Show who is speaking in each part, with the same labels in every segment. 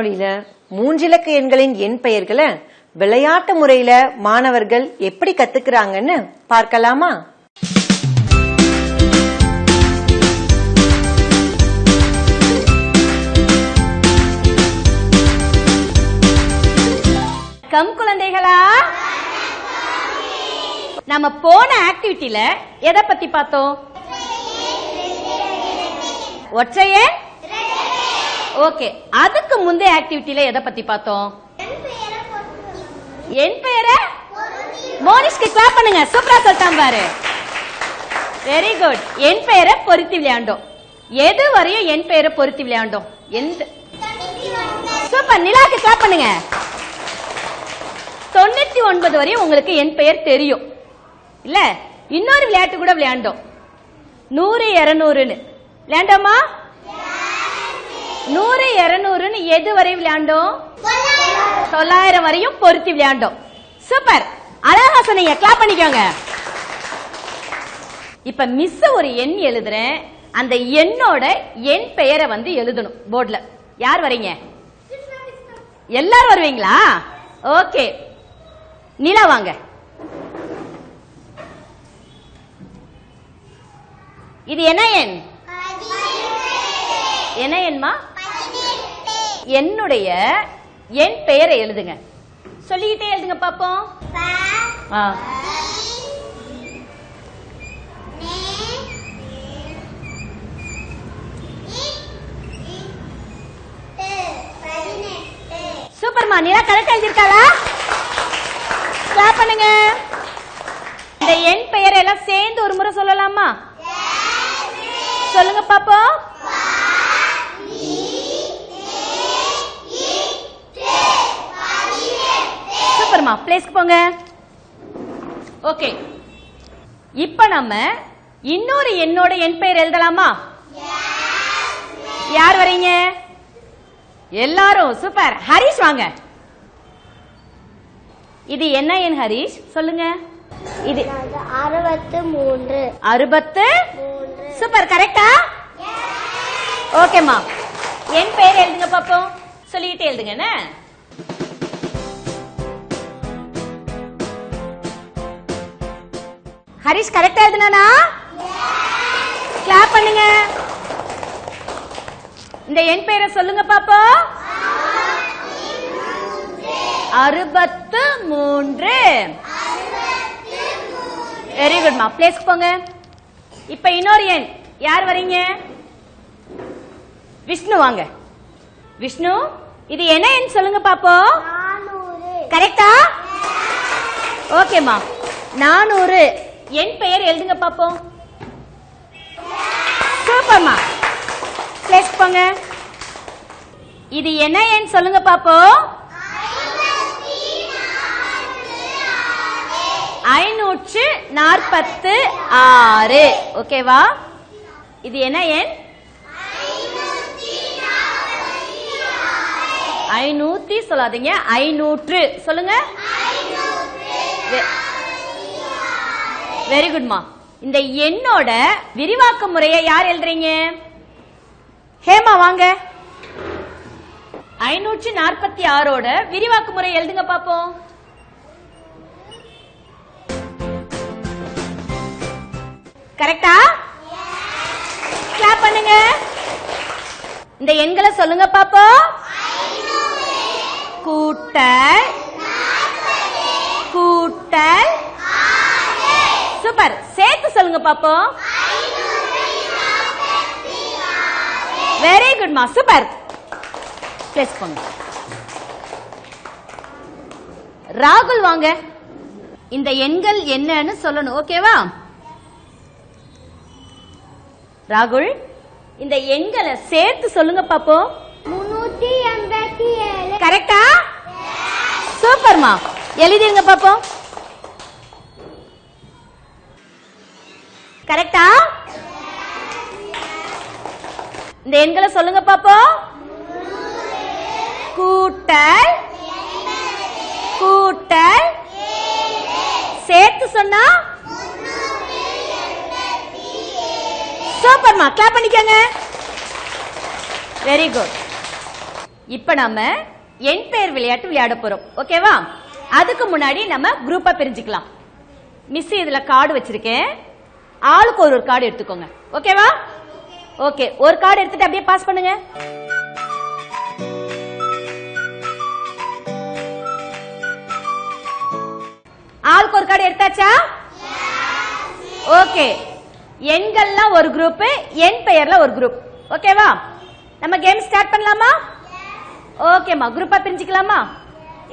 Speaker 1: இந்த காணொளியில மூன்றிலக்க எண்களின் எண் பெயர்களை விளையாட்டு முறையில மாணவர்கள் எப்படி கத்துக்கிறாங்கன்னு பார்க்கலாமா?
Speaker 2: கம் குழந்தைகளா? நம்ம போன ஆக்டிவிட்டில எதை பத்தி பார்த்தோம்? ஒற்றையன் ஓகே. அதுக்கு முந்தைய ஆக்டிவிட்டில எதை பத்தி பார்த்தோம்? என் பெயரை மோனிஷ்க்கு கிளாப் பண்ணுங்க. சூப்பரா சொல்லிட்டான் பாரு. வெரி குட் என் பெயரை பொருத்தி விளையாண்டோம். எது வரையும் என் பெயரை பொருத்தி விளையாண்டோம்? எந்த சூப்பர். நிலாக்கு கிளாப் பண்ணுங்க. தொண்ணூத்தி ஒன்பது வரையும் உங்களுக்கு என் பெயர் தெரியும். இல்ல? இன்னொரு விளையாட்டு கூட விளையாண்டோம். நூறு இருநூறுன்னு. விளையாண்டோமா? நூறு இருநூறுன்னு எது வரை விளையாண்டோம்? தொள்ளாயிரம் வரையும் பொருத்தி விளையாண்டோம். சூப்பர். அழகா சொன்னீங்க. கிளாப் பண்ணிக்கோங்க. இப்ப மிஸ் ஒரு எண் எழுதுறேன். அந்த எண்ணோட என் பெயரை வந்து எழுதணும் போர்டுல யார் வரீங்க எல்லாரும் வருவீங்களா? ஓகே. நிலா வாங்க. இது என்ன எண்? என்ன எண்மா? என்னுடைய என் பெயரை எழுதுங்க. சொல்லிக்கிட்டே எழுதுங்க பாப்போம். சூப்பர்மா நிலா கரெக்ட் எழுதிருக்காளா பண்ணுங்க. இந்த என் பெயரை எல்லாம் சேர்ந்து ஒரு முறை சொல்லலாமா? சொல்லுங்க பாப்போம். சூப்பர்மா பிளேஸ்க்கு போங்க. ஓகே இப்ப நம்ம இன்னொரு எண்ணோட என் பெயர் எழுதலாமா? யார் வரீங்க எல்லாரும் சூப்பர் ஹரிஷ் வாங்க. இது என்ன எண் ஹரிஷ்? சொல்லுங்க. இது
Speaker 3: அறுபத்து மூன்று.
Speaker 2: அறுபத்து சூப்பர் கரெக்டா ஓகேம்மா என் பெயர் எழுதுங்க பாப்போம். சொல்லிட்டு எழுதுங்க என்ன? ஹரிஷ் கரெக்டா எழுதுனானா? கிளாப் பண்ணுங்க. இந்த என் பெயரை சொல்லுங்க பாப்போம் அறுபத்து மூன்று. வெரி குட்மா பிளேஸ்க்கு போங்க. இப்ப இன்னொரு எண். யார் வரீங்க? விஷ்ணு வாங்க. விஷ்ணு இது என்ன எண் சொல்லுங்க பாப்போம்
Speaker 3: நானூறு.
Speaker 2: கரெக்டா ஓகேம்மா நானூறு. என் பெயர் எழுதுங்க பாப்போம். சூப்பர்மா. பிளேஸ் போங்க. இது என்ன எண் சொல்லுங்க பாப்போம். ஐநூற்று நாற்பத்து ஆறு. ஓகேவா? இது என்ன எண்? ஐநூத்தி சொல்லாதீங்க. ஐநூற்று. சொல்லுங்க. வெரி குட்மா இந்த எண்ணோட விரிவாக்க முறையை யார் எழுதுறீங்க? ஹேமா வாங்க. ஐநூற்றி நாற்பத்தி ஆறோட விரிவாக்க முறை எழுதுங்க பாப்போம். கரெக்டா கிளாப் பண்ணுங்க. இந்த எண்களை சொல்லுங்க பாப்போம். கூட்டல். கூட்டல். சூப்பர் சேர்த்து சொல்லுங்க பாப்போம். Very குட்மா super. பிளேஸ் போங்க. ராகுல் வாங்க. இந்த எண்கள் என்னன்னு சொல்லணும் ஓகேவா? ராகுல் இந்த எண்களை சேர்த்து சொல்லுங்க பாப்போம். கரெக்டா சூப்பர்மா எழுதிருங்க பாப்போம். கரெக்டா இந்த எண்களை சொல்லுங்க பாப்போம் கூட்டல் கூட்டல் சேர்த்து சொன்னா சூப்பர்மா கிளாப் பண்ணிக்கோங்க. வெரி குட் இப்ப நம்ம என் பெயர் விளையாட்டு விளையாட போறோம். ஓகேவா அதுக்கு முன்னாடி நம்ம குரூப்பா பிரிஞ்சுக்கலாம். மிஸ் இதுல கார்டு வச்சிருக்கேன். ஆளுக்கு ஒரு ஒரு கார்டு எடுத்துக்கோங்க. ஓகேவா ஓகே ஒரு கார்டு எடுத்துட்டு அப்படியே பாஸ் பண்ணுங்க. ஆளுக்கு ஒரு கார்டு எடுத்தாச்சா? ஓகே எண்கள்லாம் ஒரு குரூப் என் பெயர்ல ஒரு குரூப் ஓகேவா நம்ம கேம் ஸ்டார்ட் பண்ணலாமா? ஓகேம்மா குரூப்பா பிரிஞ்சுக்கலாமா?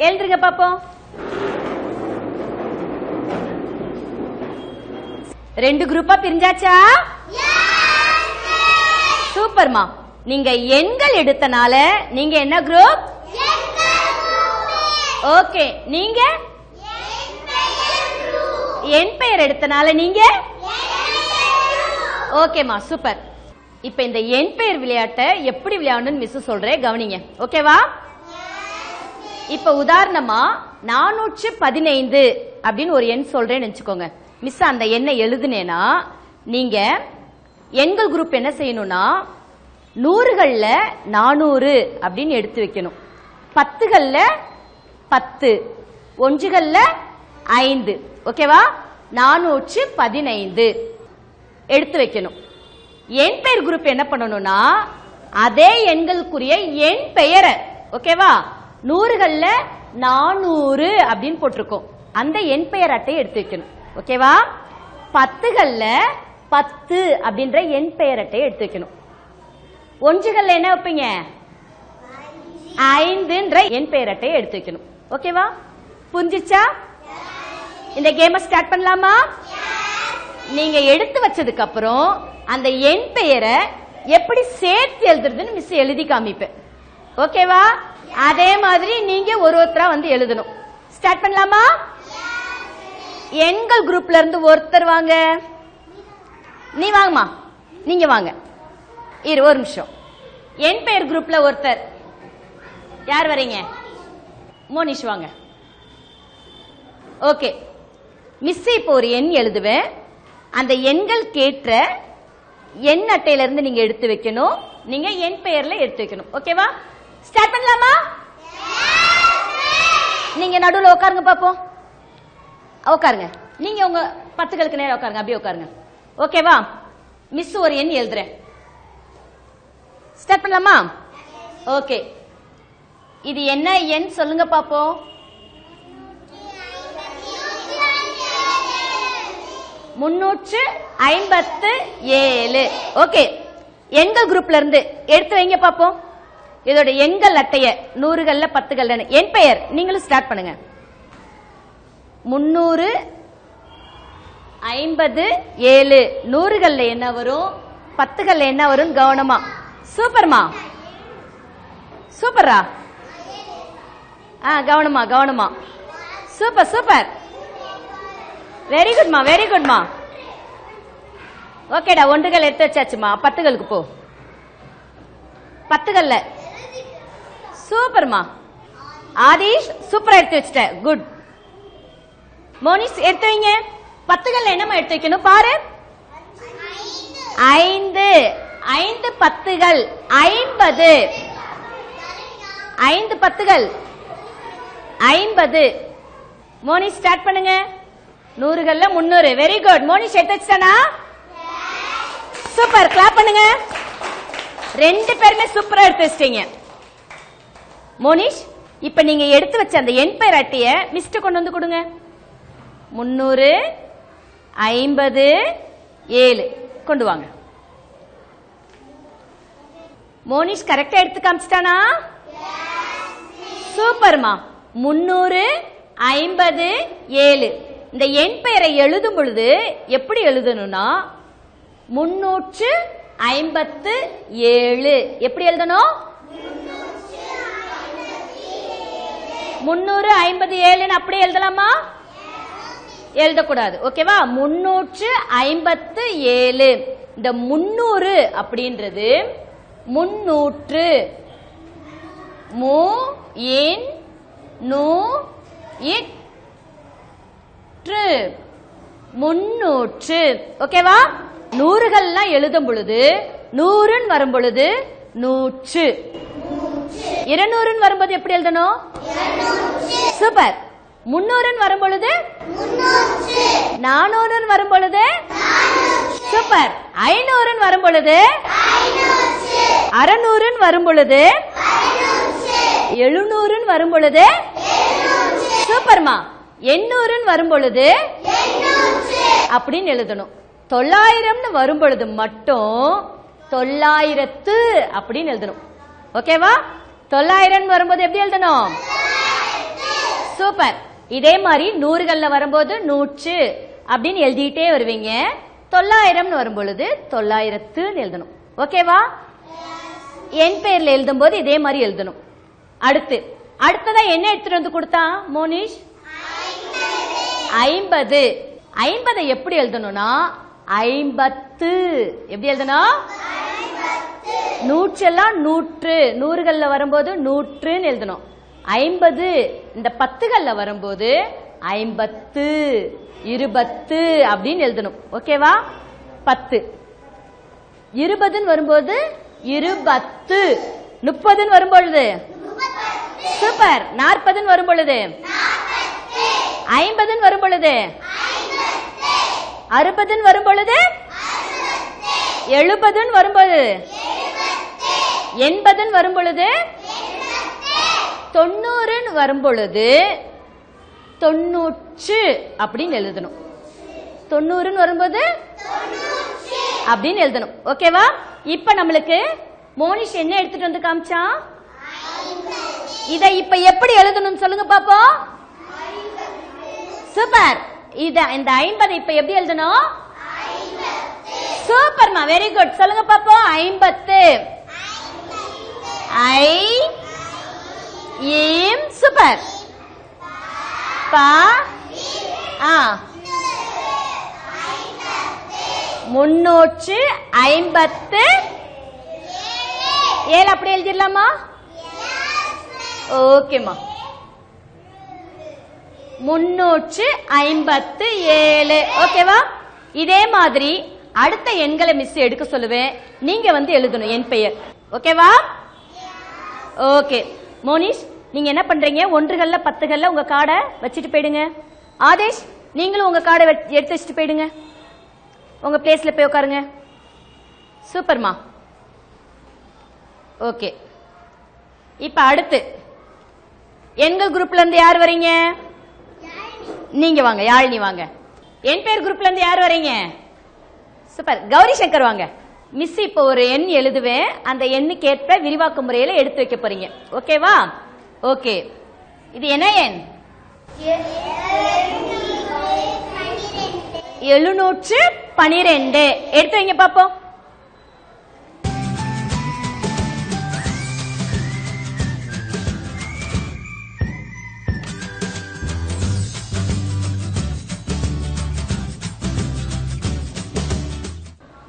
Speaker 2: எழுந்துருங்க பாப்போம். ரெண்டு குரூப்பா பிரிஞ்சாச்சா? சூப்பர்மா நீங்க எண்கள் எடுத்தனால நீங்க என்ன குரூப்? ஓகே நீங்க? என் பெயர் எடுத்தனால நீங்க? ஓகேமா சூப்பர். இப்ப இந்த என் பெயர் விளையாட்டை எப்படி விளையாடணும்னு மிஸ் சொல்றேன் கவனிங்க. ஓகேவா இப்ப உதாரணமா நானூற்று பதினைந்து அப்படின்னு ஒரு எண் சொல்றேன்னு வச்சுக்கோங்க மிஸ் அந்த எண்ணை எழுதுனேனா நீங்க எண்கள் குரூப் என்ன செய்யணும்னா நூறுகள்ல நானூறு அப்படின்னு எடுத்து வைக்கணும். பத்துகள்ல பத்து ஒன்றுகள்ல ஐந்து ஓகேவா? நானூற்று பதினைந்து எடுத்து வைக்கணும். என் பெயர் குரூப் என்ன பண்ணணும்னா அதே எண்களுக்குரிய என் பெயரை ஓகேவா? நூறுகள்ல நானூறு அப்படின்னு போட்டிருக்கோம். அந்த என் பெயர் அட்டையை எடுத்து வைக்கணும். ஓகேவா? பத்துகள்ல பத்து அப்படின்ற என் பெயரட்டை எடுத்து வைக்கணும். ஒன்றுகள்ல என்ன வைப்பீங்க? ஐந்துன்ற என் பெயரட்டை எடுத்து வைக்கணும். ஓகேவா? புரிஞ்சிச்சா? இந்த கேமை ஸ்டார்ட் பண்ணலாமா? நீங்க எடுத்து வச்சதுக்கு அப்புறம் அந்த எண் பெயரை எப்படி சேர்த்து எழுதுறதுன்னு மிஸ் எழுதி காமிப்பேன். ஓகேவா? அதே மாதிரி நீங்க ஒரு ஒருத்தரா வந்து எழுதணும். ஸ்டார்ட் பண்ணலாமா? எண்கள் குரூப்ல இருந்து ஒருத்தர் வாங்க. நீ வாங்கம்மா. நீங்க வாங்க. இரு ஒரு நிமிஷம். என் பெயர் குரூப்ல ஒருத்தர். யார் வரீங்க? மோனிஷ் வாங்க. ஓகே. மிஸ் இப்போ ஒரு எண் எழுதுவேன். அந்த எண்கள் கேட்ட எண் அட்டையில இருந்து நீங்க எடுத்து வைக்கணும். நீங்க என் பெயர்ல எடுத்து வைக்கணும். ஓகேவா ஸ்டார்ட் பண்ணலாமா? நீங்க நடுவில் உட்காருங்க பார்ப்போம் உட்காருங்க. நீங்க உங்க பத்துகளுக்கு நேரம் உட்காருங்க. அப்படியே உட்காருங்க. ஓகேவா மிஸ் ஒரு எண் எழுதுறேன். ஸ்டார்ட் பண்ணலாமா? ஓகே இது என்ன எண்? சொல்லுங்க பாப்போம். முன்னூற்று ஐம்பத்து ஏழு. ஓகே எண்கள் குரூப்ல இருந்து எடுத்து வைங்க பாப்போம். இதோட எண்கள் அட்டைய நூறுகள்ல பத்துகள்ல என் பெயர். நீங்களும் ஸ்டார்ட் பண்ணுங்க. முன்னூறு ஐம்பது ஏழு. நூறுகள்ல என்ன வரும்? பத்துகள்ல என்ன வரும்? கவனமா. சூப்பர்மா. சூப்பரா ஆ கவனமா கவனமா. Super super. வெரி குட்மா வெரி குட்மா ஓகேடா ஒன்றுகள் எடுத்து வச்சாச்சுமா. பத்துகளுக்கு போ. பத்துகள்ல. சூப்பர்மா. ஆதீஷ் சூப்பரா எடுத்து வச்சுட்ட. குட் மோனிஸ் எடுத்து வைங்க பத்துகள்ல என்னமா எடுத்து வைக்கணும்? பாரு. ஐந்து. ஐந்து பத்துகள். ஐம்பது. ஐந்து பத்துகள். ஐம்பது. மோனி ஸ்டார்ட் பண்ணுங்க. நூறுகள்ல முன்னூறு வெரி குட் மோனிஷ் எடுத்து வச்சிட்டானா? சூப்பர் கிளாப் பண்ணுங்க. ரெண்டு பேருமே சூப்பரா எடுத்து வச்சிட்டீங்க. மோனிஷ் இப்ப நீங்க எடுத்து வச்ச அந்த எண் பெயர் அட்டிய மிஸ்ட் கொண்டு வந்து கொடுங்க. முன்னூறு ஐம்பது ஏழு. கொண்டு வாங்க. மோனிஷ் கரெக்டா எடுத்து காமிச்சிட்டானா? சூப்பர்மா. முன்னூறு ஐம்பது ஏழு. இந்த எண் பெயரை எழுதும் பொழுது எப்படி எழுதணும்னா முன்னூற்று ஐம்பத்து ஏழு. எப்படி எழுதணும்? முன்னூறு ஐம்பது ஏழுன்னு அப்படி எழுதலாமா? எழுதக்கூடாது. ஓகேவா முன்னூற்று ஐம்பத்து ஏழு. இந்த முன்னூறு அப்படின்றது முன்னூற்று மு இன் நூ இற்று. முன்னூற்று. ஓகேவா நூறுகள்லாம் எழுதும் பொழுது நூறுன்னு வரும் பொழுது நூற்று. இருநூறுன்னு வரும்போது எப்படி எழுதணும்? சூப்பர் முன்னூறுன்னு வரும் பொழுது நானூறுன்னு வரும் பொழுது சூப்பர். ஐநூறுன்னு வரும் பொழுது அறநூறுன்னு வரும் பொழுது எழுநூறுன்னு வரும் பொழுது சூப்பர்மா. எண்ணூறுன்னு வரும் பொழுது அப்படின்னு எழுதணும். தொள்ளாயிரம்னு வரும் பொழுது மட்டும் தொள்ளாயிரத்து அப்படின்னு எழுதணும். ஓகேவா? தொள்ளாயிரம் வரும்போது எப்படி எழுதணும்? சூப்பர். இதே மாதிரி நூறுகள்ல வரும்போது நூற்று அப்படின்னு எழுதிட்டே வருவீங்க. தொள்ளாயிரம்னு வரும் பொழுது தொள்ளாயிரத்துன்னு எழுதணும். ஓகேவா? என் பேர்ல எழுதும்போது இதே மாதிரி எழுதணும். அடுத்து அடுத்ததா என்ன எடுத்துட்டு வந்து கொடுத்தா மோனிஷ்? ஐம்பது. ஐம்பதை எப்படி எழுதணும்னா ஐம்பத்து. எப்படி எழுதணும்? நூற்றெல்லாம் நூற்று. நூறுகள்ல வரும்போது நூற்றுன்னு எழுதணும். ஐம்பது. இந்த பத்துகள்ல வரும்போது ஐம்பத்து இருபத்து அப்படின்னு எழுதணும். ஓகேவா? பத்து. இருபதுன்னு வரும்போது இருபத்து. முப்பதுன்னு வரும்பொழுது? சூப்பர். நாற்பதுன்னு வரும் பொழுது ஐம்பதுன்னு வரும் பொழுது அறுபதுன்னு வரும் பொழுது எழுபதுன்னு வரும்பொழுது? எண்பதுன்னு வரும் பொழுது தொண்ணூறுன்னு வரும்பொழுது தொண்ணூற்று அப்படின்னு எழுதணும். தொண்ணூறுன்னு வரும்போது அப்படின்னு எழுதணும். ஓகேவா? இப்ப நம்மளுக்கு மோனிஷ் என்ன எடுத்துட்டு வந்து காமிச்சான் இதை இப்ப எப்படி எழுதணும் சொல்லுங்க பாப்போம். சூப்பர் இத இந்த ஐம்பது இப்ப எப்படி எழுதணும்? சூப்பர்மா வெரி குட் சொல்லுங்க பாப்போம். ஐம்பத்து. ஐ சூப்பர். பா. ஆ. முன்னூற்று ஐம்பத்து ஏழு. அப்படி எழுதிடலாமா? ஓகேம்மா. முன்னூற்று ஐம்பத்து ஏழு. ஓகேவா? இதே மாதிரி அடுத்த எண்களை மிஸ் எடுக்க சொல்லுவேன். நீங்க வந்து எழுதணும் என் பெயர். ஓகேவா? ஓகே. மோனிஷ் நீங்க என்ன பண்றீங்க? ஒன்றுகள்ல பத்துகள்ல உங்க கார்டை வச்சுட்டு போயிடுங்க. ஆதேஷ் நீங்களும் உங்க கார்டை எடுத்து வச்சுட்டு போயிடுங்க. உங்க பிளேஸ்ல போய் உட்காருங்க. சூப்பர்மா ஓகே இப்ப அடுத்து. எண்கள் குரூப்ல இருந்து யார் வரீங்க? நீங்க வாங்க யாழினி வாங்க. என் பேர் குரூப்ல இருந்து யார் வரீங்க? சூப்பர் கௌரி சங்கர் வாங்க. மிஸ் இப்போ ஒரு எண் எழுதுவேன். அந்த எண்ணுக்கு ஏற்ப விரிவாக்க முறையில எடுத்து வைக்க போறீங்க. ஓகேவா ஓகே. இது என்ன எண்? எழுநூற்று பனிரெண்டு. எடுத்து வைங்க பாப்போம்.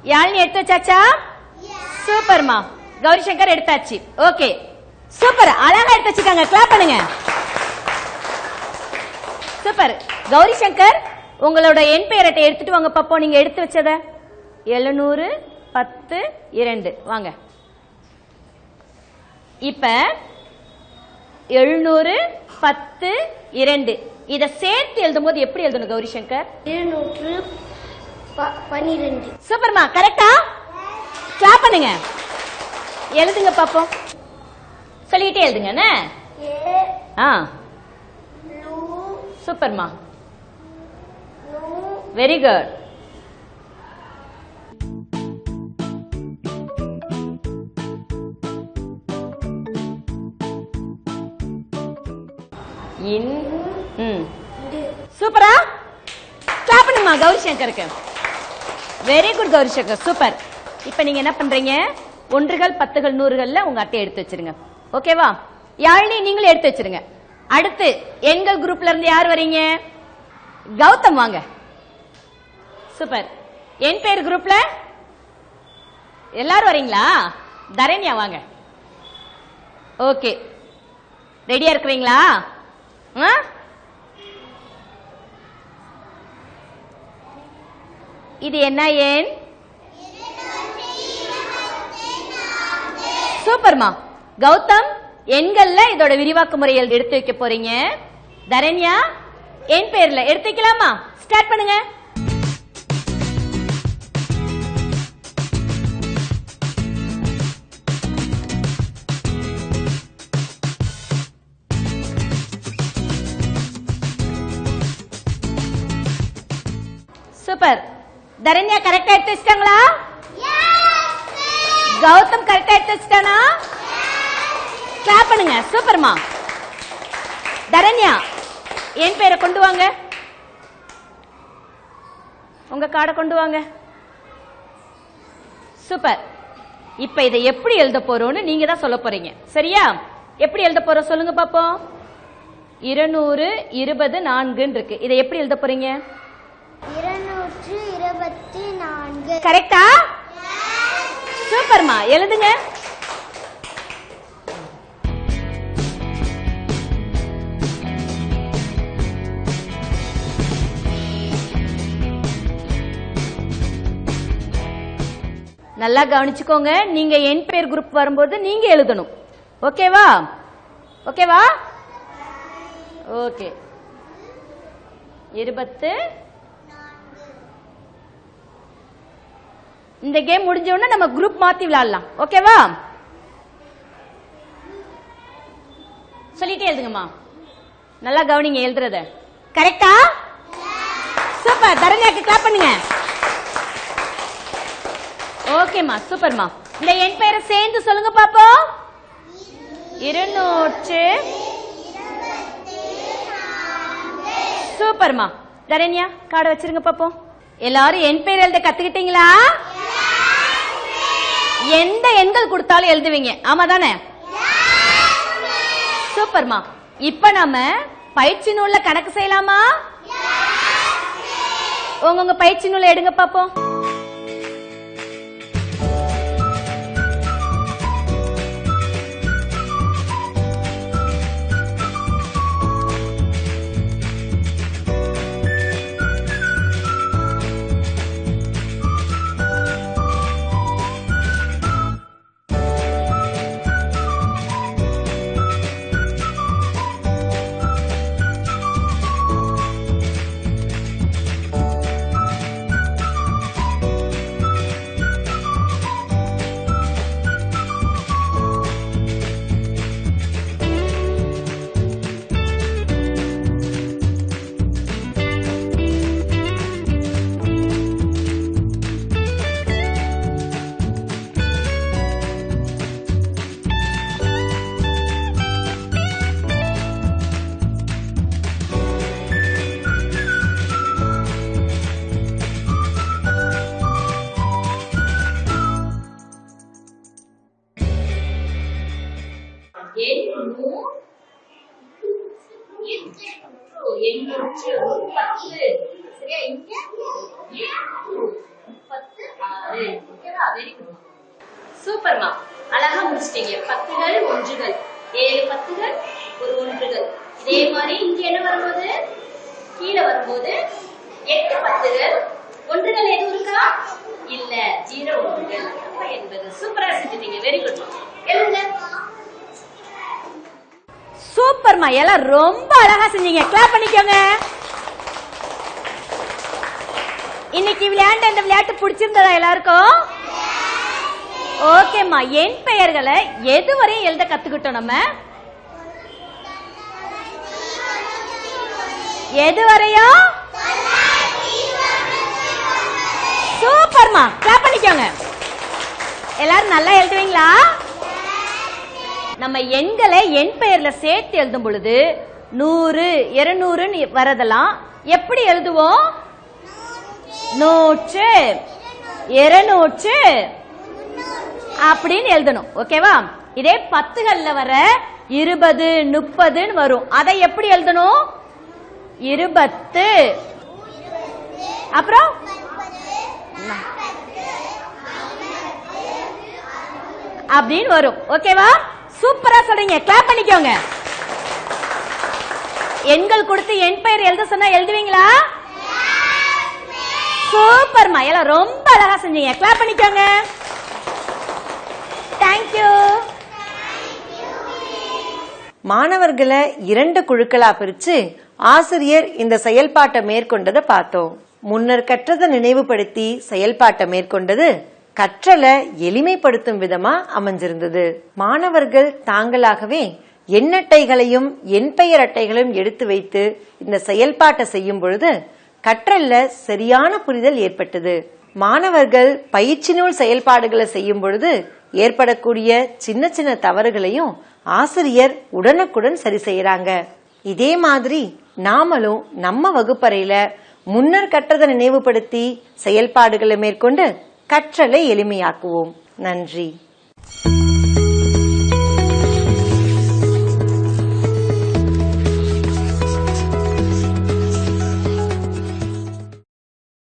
Speaker 2: யாழினி எடுத்து வச்சாச்சா? சூப்பர்மா. கௌரி சங்கர் எடுத்தாச்சு. ஓகே. சூப்பர். அழகா எடுத்து வச்சுக்காங்க கிளாப் பண்ணுங்க. சூப்பர். கௌரி சங்கர் உங்களோட எண் பெயர் அட்டை எடுத்துட்டு வாங்க பாப்போம் நீங்க எடுத்து வச்சத. எழுநூறு பத்து இரண்டு. வாங்க. இப்ப எழுநூறு பத்து இரண்டு. இத சேர்த்து எழுதும் போது எப்படி எழுதணும் கௌரி சங்கர்?
Speaker 3: இருநூற்று ப- பனிரெண்டு.
Speaker 2: சூப்பர்மா கரெக்டா கிளாப் பண்ணுங்க. எழுதுங்க பாப்போம். சொல்லிட்டே எழுதுங்க என்ன? ஆ. சூப்பர்மா. வெரி குட் சூப்பரா கிளாப் பண்ணுமா கௌரி சங்கருக்கு very good Gauri Shankar super. இப்போ நீங்க என்ன பண்றீங்க? ஒன்றுகள் பத்துகள் நூறுகள்ல உங்க அட்டையை எடுத்து வச்சிருங்க. ஓகேவா? யாழினி நீங்களும் எடுத்து வச்சிருங்க. அடுத்து எங்கள் குரூப்ல இருந்து யார் வரீங்க? கௌதம் வாங்க. சூப்பர். என் பேர் குரூப்ல எல்லாரும் வரீங்களா? தரண்யா வாங்க. ஓகே. ரெடியா இருக்கிறீங்களா? ஆ? இது என்ன ஏன் சூப்பர்மா. கௌதம் எண்கள்ல இதோட விரிவாக்க முறையில் எடுத்து வைக்க போறீங்க. தரண்யா என் பேர்ல எடுத்து வைக்கலாமா? ஸ்டார்ட் பண்ணுங்க. சூப்பர் தரண்யா கரெக்டா எடுத்து வச்சிட்டாங்களா? கௌதம் கரெக்டா எடுத்து வச்சிட்டானா? கிளாப் பண்ணுங்க. சூப்பர்மா தரண்யா என் பேரை கொண்டு வாங்க. உங்க கார்டை கொண்டு வாங்க. சூப்பர் இப்ப இதை எப்படி எழுத போறோம்னு நீங்க தான் சொல்ல போறீங்க. சரியா? எப்படி எழுத போறோம் சொல்லுங்க பாப்போம். இருநூறு இருபது நான்குன்னு இருக்கு. இதை எப்படி எழுத போறீங்க?
Speaker 3: இருநூற்று இருபத்தி நான்கு.
Speaker 2: கரெக்டா சூப்பர்மா எழுதுங்க. நல்லா கவனிச்சுக்கோங்க. நீங்க என் பேர் குரூப் வரும்போது நீங்க எழுதணும். ஓகேவா? ஓகேவா? ஓகே. இருபத்து இந்த கேம் முடிஞ்ச உடனே நம்ம குரூப் மாத்தி விளையாடலாம் ஓகேவா? சொல்லிட்டே எழுதுங்கம்மா. நல்லா கவனிங்க எழுதுறத. கரெக்டா சூப்பர் தரண்யாக்கு கிளாப் பண்ணுங்க. ஓகேம்மா சூப்பர்மா இந்த என் பேரை சேர்ந்து சொல்லுங்க பாப்போம். இருநூற்று சூப்பர்மா தரண்யா கார்டு வச்சிருங்க பாப்போம். எல்லாரும் என் பேர் எழுத கத்துக்கிட்டீங்களா? எந்த எண்கள் கொடுத்தாலும் எழுதுவீங்க. ஆமா தானே? சூப்பர்மா இப்ப நாம பயிற்சி நூல்ல கணக்கு செய்யலாமா? உங்க உங்க பயிற்சி நூலை எடுங்க பாப்போம். ரொம்ப அழகா செஞ்சீங்க. கிளாப் பண்ணிக்கோங்க. இன்னைக்கு விளையாண்ட இந்த விளையாட்டு பிடிச்சிருந்ததா எல்லாருக்கும்? ஓகேம்மா என் பெயர்களை எது வரையும் எழுத கத்துக்கிட்டோம் நம்ம. எது வரையும் சூப்பர்மா கிளாப் பண்ணிக்கோங்க. எல்லாரும் நல்லா எழுதுவீங்களா? நம்ம எண்களை எண் பெயர்ல சேர்த்து எழுதும் பொழுது நூறு இருநூறுன்னு வரதெல்லாம் எப்படி எழுதுவோம்? நூற்று இருநூற்று அப்படின்னு எழுதணும். ஓகேவா? இதே பத்துகள்ல வர இருபது முப்பதுன்னு வரும். அதை எப்படி எழுதணும்? இருபத்து. அப்புறம்? அப்படின்னு வரும். ஓகேவா? சூப்பரா சொல்றீங்க. கிளாப் பண்ணிக்கோங்க. எண்கள் கொடுத்து என் பெயர் எழுத சொன்னா எழுதுவீங்களா? சூப்பர்மா. எல்லாம் ரொம்ப அழகா செஞ்சீங்க. கிளாப் பண்ணிக்கோங்க. தேங்க்யூ
Speaker 1: மாணவர்களை இரண்டு குழுக்களா பிரிச்சு ஆசிரியர் இந்த செயல்பாட்டை மேற்கொண்டதை பார்த்தோம். முன்னர் கற்றதை நினைவுபடுத்தி செயல்பாட்டை மேற்கொண்டது கற்றலை எளிமைப்படுத்தும் விதமா அமைஞ்சிருந்தது. மாணவர்கள் தாங்களாகவே எண்ணட்டைகளையும் எண் பெயர் அட்டைகளையும் எடுத்து வைத்து இந்த செயல்பாட்டை செய்யும் பொழுது கற்றல்ல சரியான புரிதல் ஏற்பட்டது. மாணவர்கள் பயிற்சி நூல் செயல்பாடுகளை செய்யும் பொழுது ஏற்படக்கூடிய சின்ன சின்ன தவறுகளையும் ஆசிரியர் உடனுக்குடன் சரி செய்யறாங்க. இதே மாதிரி நாமளும் நம்ம வகுப்பறையில முன்னர் கற்றதை நினைவுபடுத்தி செயல்பாடுகளை மேற்கொண்டு கற்றலை எளிமையாக்குவோம். நன்றி.